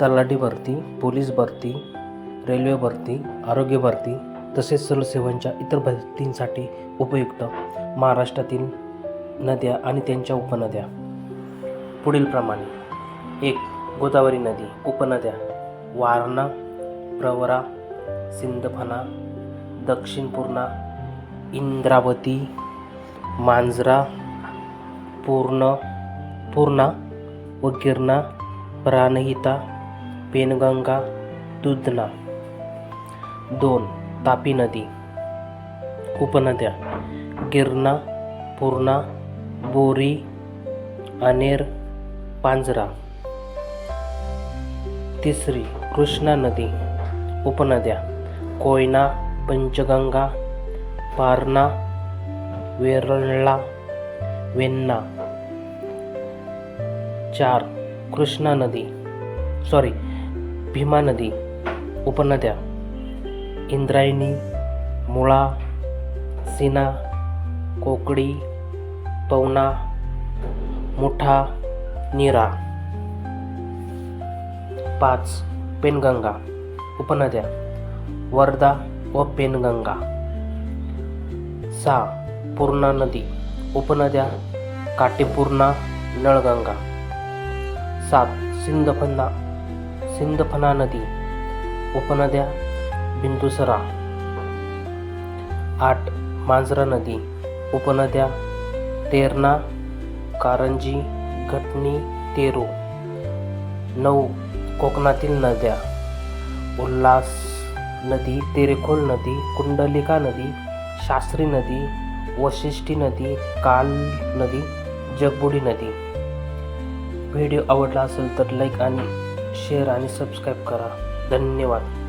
तलाठी भरती पोलीस भरती रेल्वे भरती आरोग्य भरती तसेच सेवांच्या इतर भरतींसाठी उपयुक्त महाराष्ट्रातील नद्या आणि त्यांच्या उपनद्या. पुढीलप्रमाणे एक गोदावरी नदी उपनद्या वारणा प्रवरा सिंदफणा दक्षिण पूर्णा इंद्रावती मांजरा पूर्ण पूर्णा व गिरणा प्राणहिता पेनगंगा दुधना. दोन तापी नदी. उपनद्या गिरणा पूर्णा बोरी अनेर पांजरा. तिसरी कृष्णा नदी. उपनद्या कोयना पंचगंगा पारणा वेरळा वेन्ना. चार कृष्णा नदी. सॉरी भीमा नदी उपनद्या इंद्रायणी मुळा सीना कोकडी पवना मुठा नीरा. पाच पेनगंगा उपनद्या वर्धा व पेनगंगा. सहा पूर्णा नदी उपनद्या काटेपूर्णा नळगंगा. सात सिंधफन्ना सिंदफना नदी उपनद्या बिंदुसरा. आठ मांजरा नदी उपनद्या तेरणा कारंजी घटणी तेरू. नऊ कोकणातील नद्या उल्हास नदी तेरेखोल नदी कुंडलिका नदी शास्त्री नदी वशिष्ठी नदी काल नदी जगबुडी नदी. व्हिडिओ आवडला असेल तर लाईक आणि शेअर आणि सबस्क्राईब करा. धन्यवाद.